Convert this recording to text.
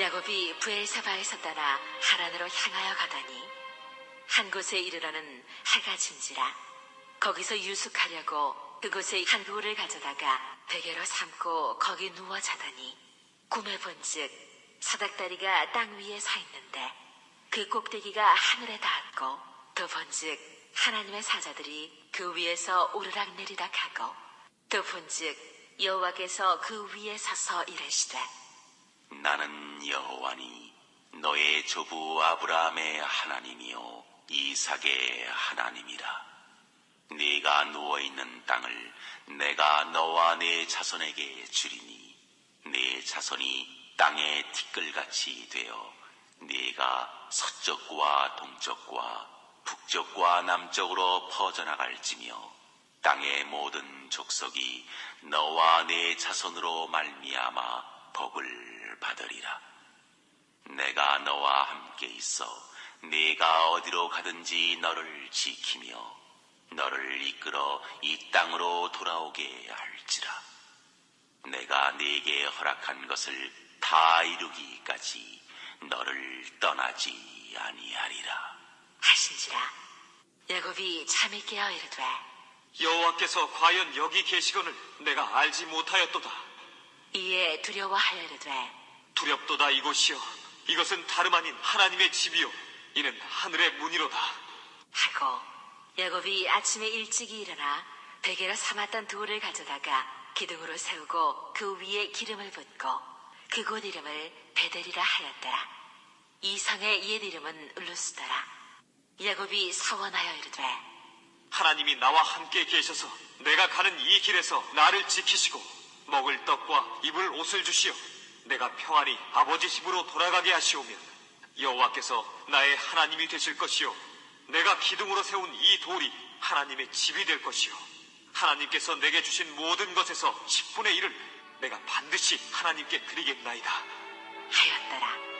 야곱이 부엘사바에서 떠나 하란으로 향하여 가다니 한 곳에 이르러는 해가 진지라. 거기서 유숙하려고 그곳에 한 돌을 가져다가 베개로 삼고 거기 누워 자더니 꿈에 본즉 사닥다리가 땅 위에 서 있는데 그 꼭대기가 하늘에 닿았고 또 본즉 하나님의 사자들이 그 위에서 오르락 내리락 하고 또 본즉 여호와께서 그 위에 서서 이르시되 나는 여호와니 너의 조부 아브라함의 하나님이요 이삭의 하나님이라. 네가 누워 있는 땅을 내가 너와 네 자손에게 주리니 네 자손이 땅의 티끌같이 되어 네가 서쪽과 동쪽과 북쪽과 남쪽으로 퍼져나갈지며 땅의 모든 족속이 너와 네 자손으로 말미암아 복을 받으리라. 내가 너와 함께 있어 네가 어디로 가든지 너를 지키며 너를 이끌어 이 땅으로 돌아오게 할지라. 내가 네게 허락한 것을 다 이루기까지 너를 떠나지 아니하리라. 하신지라 야곱이 잠이 깨어 이르되 여호와께서 과연 여기 계시거늘 내가 알지 못하였도다. 이에 두려워하여 이르되 두렵도다 이곳이여. 이것은 다름 아닌 하나님의 집이요. 이는 하늘의 문이로다. 하고 야곱이 아침에 일찍이 일어나 베개로 삼았던 돌을 가져다가 기둥으로 세우고 그 위에 기름을 붓고 그곳 이름을 베델이라 하였더라. 이 성의 옛 이름은 울루스더라. 야곱이 서원하여 이르되 하나님이 나와 함께 계셔서 내가 가는 이 길에서 나를 지키시고 먹을 떡과 입을 옷을 주시어 내가 평안히 아버지 집으로 돌아가게 하시오면 여호와께서 나의 하나님이 되실 것이요 내가 기둥으로 세운 이 돌이 하나님의 집이 될 것이요 하나님께서 내게 주신 모든 것에서 10분의 1을 내가 반드시 하나님께 드리겠나이다 하였더라.